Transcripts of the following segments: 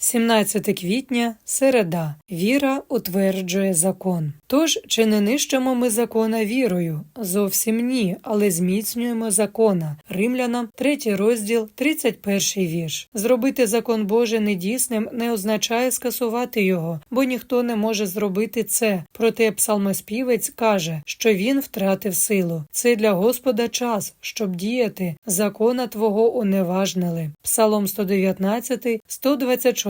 17 квітня, середа. Віра утверджує закон. Тож, чи не нищимо ми закона вірою? Зовсім ні, але зміцнюємо закона. Римлянам, 3 розділ, 31 вірш. Зробити закон Божий недійсним не означає скасувати його, бо ніхто не може зробити це. Проте псалмоспівець каже, що він втратив силу. Це для Господа час, щоб діяти. Закона Твого уневажнили. Псалом 119,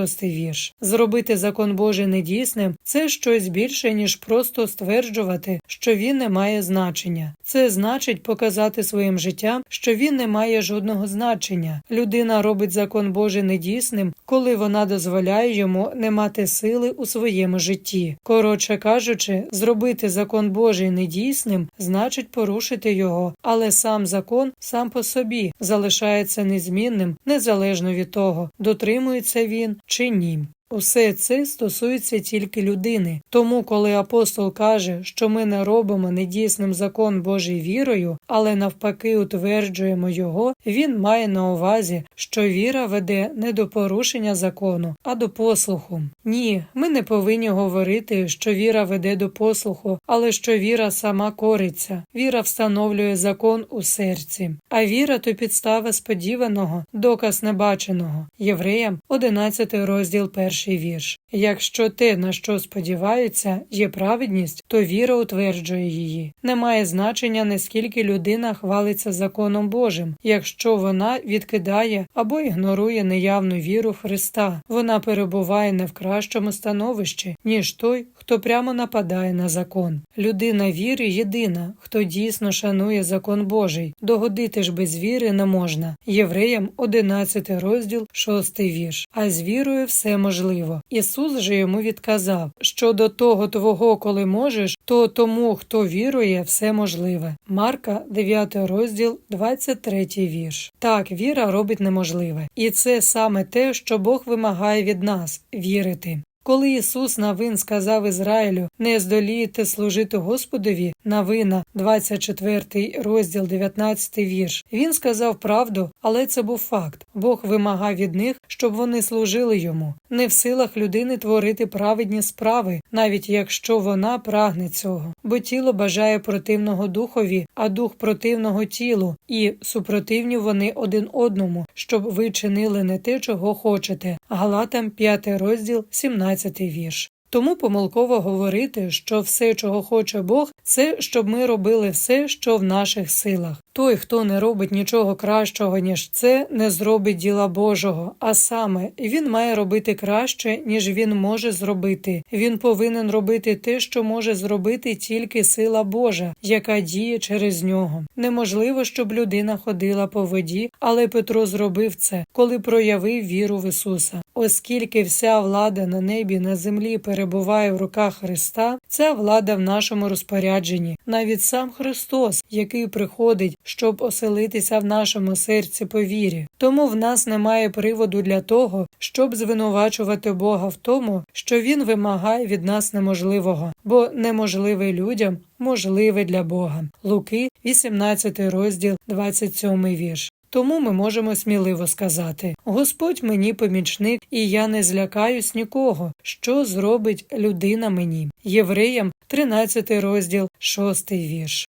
126 вірш. Зробити закон Божий недійсним це щось більше, ніж просто стверджувати, що він не має значення. Це значить показати своїм життям, що він не має жодного значення. Людина робить закон Божий недійсним, коли вона дозволяє йому не мати сили у своєму житті. Коротше кажучи, зробити закон Божий недійсним значить порушити його, але сам закон сам по собі залишається незмінним, незалежно від того, дотримується він чи ні. Усе це стосується тільки людини. Тому, коли апостол каже, що ми не робимо недійсним закон Божий вірою, але навпаки утверджуємо його, він має на увазі, що віра веде не до порушення закону, а до послуху. Ні, ми не повинні говорити, що віра веде до послуху, але що віра сама кориться. Віра встановлює закон у серці, а віра то підстава сподіваного, доказ небаченого. Євреям 11 розділ 1 вірш. Якщо те, на що сподіваються, є праведність, то віра утверджує її. Немає значення, наскільки людина хвалиться законом Божим, якщо вона відкидає або ігнорує неявну віру Христа, вона перебуває не в кращому становищі, ніж той, хто прямо нападає на закон. Людина віри єдина, хто дійсно шанує закон Божий. Догодити ж без віри не можна. Євреям 11 розділ, 6 вірш. А з вірою все можливо. Ісус же йому відказав, що до того твого, коли можеш, то тому, хто вірує, все можливе. Марка, 9 розділ, 23 вірш. Так, віра робить неможливе. І це саме те, що Бог вимагає від нас вірити. Коли Ісус Навин сказав Ізраїлю не здолієте служити Господові, Навина, 24 розділ, 19 вірш, він сказав правду, але це був факт. Бог вимагав від них, щоб вони служили йому. Не в силах людини творити праведні справи, навіть якщо вона прагне цього, бо тіло бажає противного духові, а дух противного тілу, і супротивні вони один одному, щоб ви чинили не те, чого хочете. Галатам 5 розділ, 17 вірш. Тому помилково говорити, що все, чого хоче Бог, це щоб ми робили все, що в наших силах. Той, хто не робить нічого кращого, ніж це, не зробить діла Божого. А саме він має робити краще, ніж він може зробити. Він повинен робити те, що може зробити тільки сила Божа, яка діє через нього. Неможливо, щоб людина ходила по воді, але Петро зробив це, коли проявив віру в Ісуса. Оскільки вся влада на небі, на землі перебуває в руках Христа, ця влада в нашому розпорядженні. Навіть сам Христос, який приходить, щоб оселитися в нашому серці по вірі. Тому в нас немає приводу для того, щоб звинувачувати Бога в тому, що Він вимагає від нас неможливого, бо неможливе людям можливе для Бога. Луки, 18 розділ, 27 вірш. Тому ми можемо сміливо сказати: Господь мені помічник, і я не злякаюсь нікого, що зробить людина мені. Євреям, 13 розділ, 6 вірш.